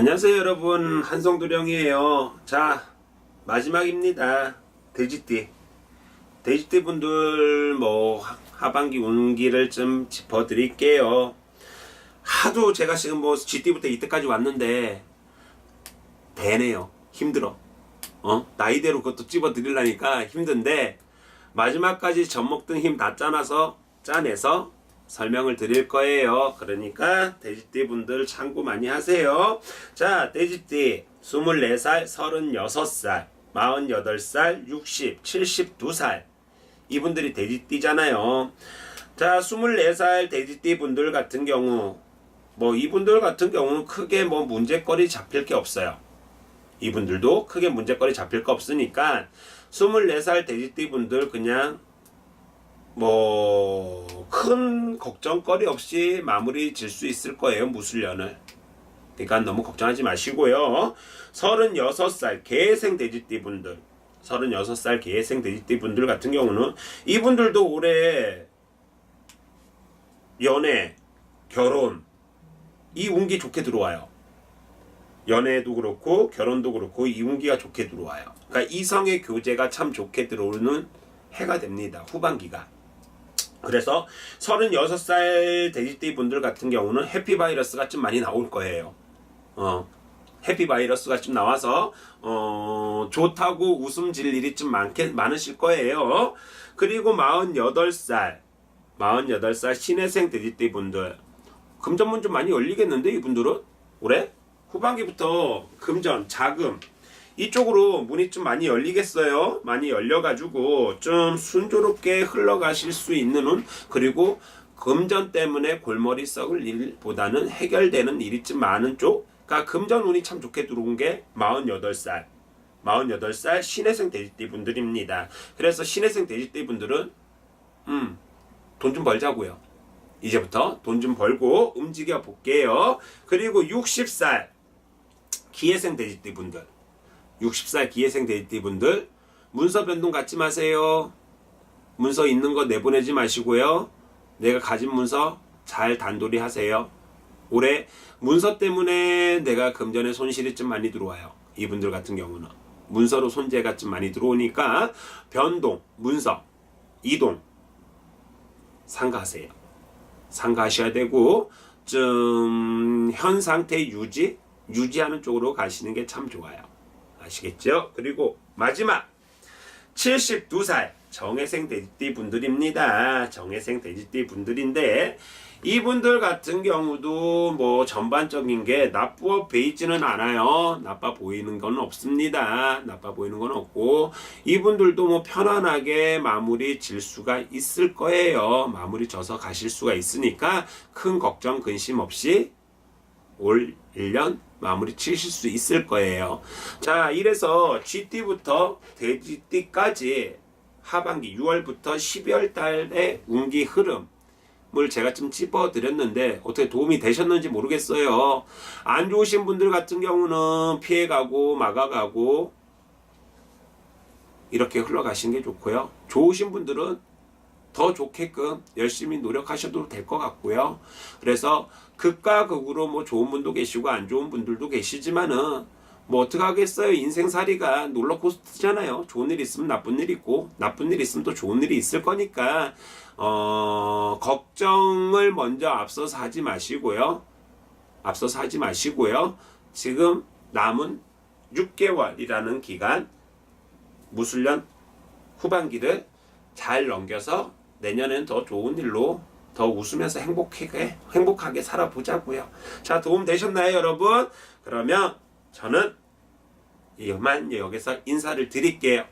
안녕하세요 여러분. 한성도령이에요. 자 마지막입니다. 돼지띠. 돼지띠 분들 뭐 하- 하반기 운기를 좀 짚어 드릴게요. 하도 제가 지금 뭐 G띠부터 이때까지 왔는데 되네요. 힘들어. 어? 나이대로 그것도 찝어 드리려니까 힘든데 마지막까지 젖먹던 힘 다 짜놔서 짜내서 설명을 드릴 거예요. 그러니까 돼지띠 분들 참고 많이 하세요. 자, 돼지띠 24살, 36살, 48살, 60, 72살. 이분들이 돼지띠잖아요. 자, 24살 돼지띠 분들 같은 경우 뭐 이분들 같은 경우는 크게 뭐 문제거리 잡힐 게 없어요. 이분들도 크게 문제거리 잡힐 거 없으니까 24살 돼지띠 분들 그냥 뭐 큰 걱정거리 없이 마무리 질 수 있을 거예요 무술년을 그러니까 너무 걱정하지 마시고요. 36살 개생 돼지띠 분들 36살 개생 돼지띠 분들 같은 경우는 이분들도 올해 연애 결혼 이 운기 좋게 들어와요. 연애도 그렇고 결혼도 그렇고 이 운기가 좋게 들어와요. 그러니까 이성의 교제가 참 좋게 들어오는 해가 됩니다 후반기가 그래서 36살 돼지띠 분들 같은 경우는 해피 바이러스가 좀 많이 나올 거예요. 어, 해피 바이러스가 좀 나와서, 어, 좋다고 웃음 질 일이 좀 많게, 많으실 거예요. 그리고 48살, 48살 신혜생 돼지띠 분들. 금전문 좀 많이 열리겠는데, 이분들은? 올해? 후반기부터 금전, 자금, 이쪽으로 문이 좀 많이 열리겠어요. 많이 열려가지고 좀 순조롭게 흘러가실 수 있는 운 그리고 금전 때문에 골머리 썩을 일보다는 해결되는 일이 좀 많은 쪽. 그러니까 금전 운이 참 좋게 들어온 게 48살. 48살 신혜생 돼지띠 분들입니다. 그래서 신혜생 돼지띠 분들은 음, 돈 좀 벌자고요. 이제부터 돈 좀 벌고 움직여 볼게요. 그리고 60살 기회생 돼지띠 분들. 60살 기회생 데이트 분들 문서 변동 갖지 마세요. 문서 있는 거 내보내지 마시고요. 내가 가진 문서 잘 단돌이 하세요. 올해 문서 때문에 내가 금전에 손실이 좀 많이 들어와요. 이분들 같은 경우는 문서로 손재가 좀 많이 들어오니까 변동, 문서, 이동 상가하세요. 상가하셔야 되고 좀 현 상태 유지 유지하는 쪽으로 가시는 게 참 좋아요. 아시겠죠? 그리고 마지막 72살 정혜생 돼지띠 분들입니다. 정혜생 돼지띠 분들인데 이분들 같은 경우도 뭐 전반적인 게 나쁘어 보이지는 않아요. 나빠 보이는 건 없습니다. 나빠 보이는 건 없고 이분들도 뭐 편안하게 마무리 질 수가 있을 거예요. 마무리 져서 가실 수가 있으니까 큰 걱정 근심 없이 올 1년 마무리 치실 수 있을 거예요. 자, 이래서 GT부터 돼지띠까지 하반기 6월부터 12월 달의 운기 흐름 을 제가 좀 찝어드렸는데 어떻게 도움이 되셨는지 모르겠어요. 안 좋으신 분들 같은 경우는 피해가고 막아가고 이렇게 흘러가시는 게 좋고요. 좋으신 분들은 더 좋게끔 열심히 노력하셔도 될 것 같고요. 그래서 극과 극으로 뭐 좋은 분도 계시고 안 좋은 분들도 계시지만은 뭐 어떻게 하겠어요. 인생살이가 롤러코스터잖아요. 좋은 일 있으면 나쁜 일 있고 나쁜 일 있으면 또 좋은 일이 있을 거니까 어 걱정을 먼저 앞서서 하지 마시고요. 앞서서 하지 마시고요. 지금 남은 6개월이라는 기간 무술년 후반기를 잘 넘겨서 내년엔 더 좋은 일로 더 웃으면서 행복하게 행복하게 살아보자고요. 자 도움 되셨나요, 여러분? 그러면 저는 이만 여기서 인사를 드릴게요.